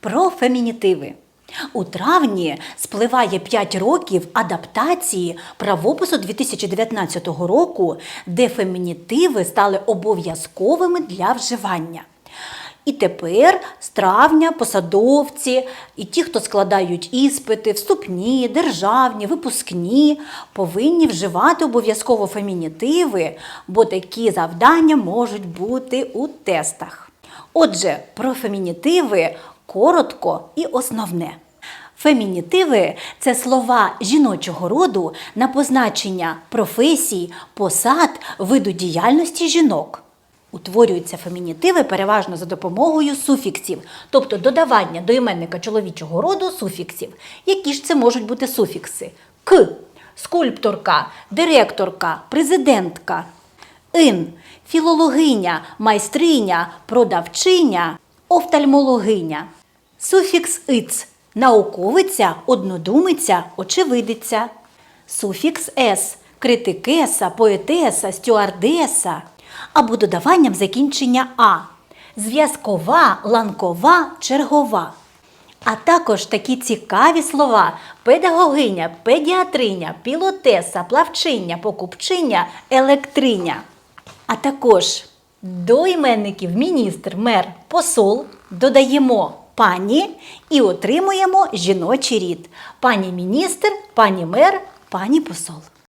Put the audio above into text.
Про фемінітиви. У травні спливає 5 років адаптації правопису 2019 року, де фемінітиви стали обов'язковими для вживання. І тепер з травня посадовці і ті, хто складають іспити, вступні, державні, випускні, повинні вживати обов'язково фемінітиви, бо такі завдання можуть бути у тестах. Отже, про фемінітиви коротко і основне. Фемінітиви це слова жіночого роду на позначення професій, посад, виду діяльності жінок. Утворюються фемінітиви переважно за допомогою суфіксів, тобто додавання до іменника чоловічого роду суфіксів. Які ж це можуть бути суфікси? К скульпторка, директорка, президентка. Ин філологиня, майстриня, продавчиня, офтальмологиня. Суфікс иц науковиця, однодумиця, очевидиця. Суфікс с критикеса, поетеса, стюардеса або додаванням закінчення а зв'язкова, ланкова, чергова. А також такі цікаві слова педагогиня, педіатриня, пілотеса, плавчиня, покупчиня, електриня. А також до іменників міністр, мер, посол додаємо пані і отримуємо жіночий рід. Пані міністр, пані мер, пані посол.